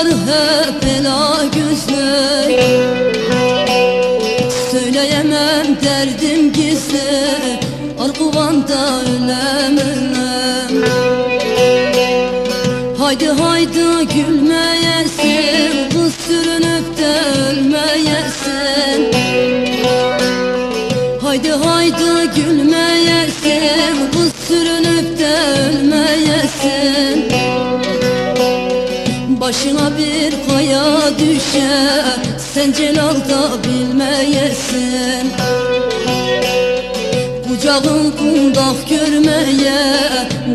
Kızlar hep ela gözlü Söyleyemem derdim gizli Arguvanda ölem ölem Haydi haydi gülmeyesin Kız sürünüp de ölmeyesin Başına bir kaya düşer Sen Celal'da bilmeyesin. Kucağın kundak görmeye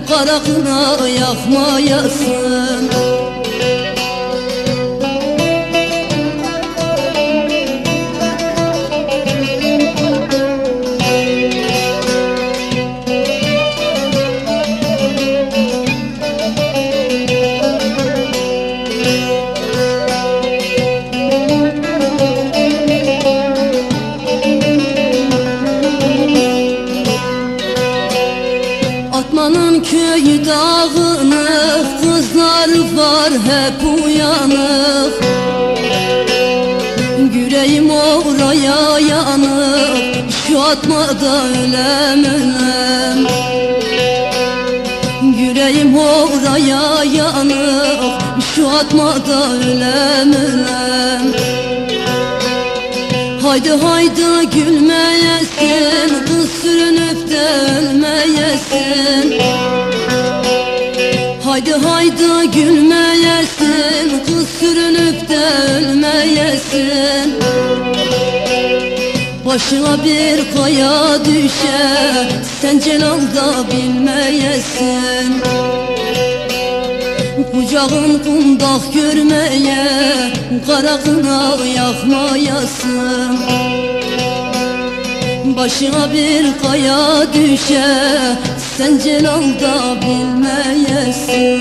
Kara kına yakmayasın Atmanın köyü dağınık Kızlar var hep uyanık. Yüreğim oraya yanık Şu atmada ölem ölem Yüreğim oraya yanık Şu atmada ölem ölem Haydi haydi gülmeyesin Kız sürünüp de ölmeyesin Haydi haydi gülmeyesin Kız sürünüp de ölmeyesin. Başına bir kaya düşer Sen Celal'da bilmeyesin. Kucağın kundak görmeye Kara kına yakmayasın Başına bir kaya düşer. Sen Celal'da bilmeyesin